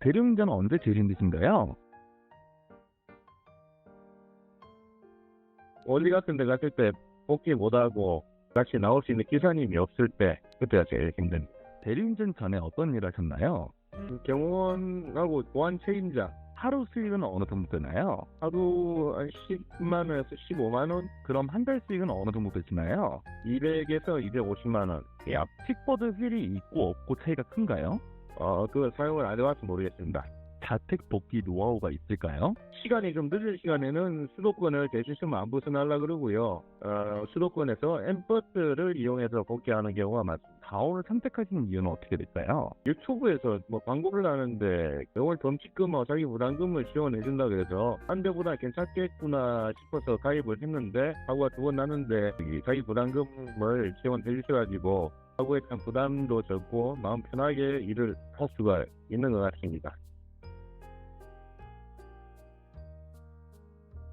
대리운전은 언제 제일 힘드신가요? 어디 같은 데 갔을 때 복귀 못하고 같이 나올 수 있는 기사님이 없을 때 그때가 제일 힘듭니다. 대리운전 전에 어떤 일 하셨나요? 경호원하고 보안 책임자 하루 수익은 어느 정도 되나요? 하루 한 10만 원에서 15만 원, 그럼 한 달 수익은 어느 정도 되시나요? 200에서 250만 원. 야, 킥보드 휠이 있고 없고 차이가 큰가요? 어, 그걸 사용을 안 해봐서 모르겠습니다. 자택 복귀 노하우가 있을까요? 시간이 좀 늦은 시간에는 수도권을 대주시면 안 벗어나려 그러고요. 어, 수도권에서 엠버스를 이용해서 복귀하는 경우가 많습니다. 가오를 선택하신 이유는 어떻게 될까요? 유튜브에서 뭐 광고를 하는데 겨울 범칙금하고 자기 부담금을 지원해 준다 그래서 한 대보다 괜찮겠구나 싶어서 가입을 했는데 사고가 두번 났는데 이 자기 부담금을 지원해 주셔가지고 사고에 대한 부담도 적고 마음 편하게 일을 할 수가 있는 것 같습니다.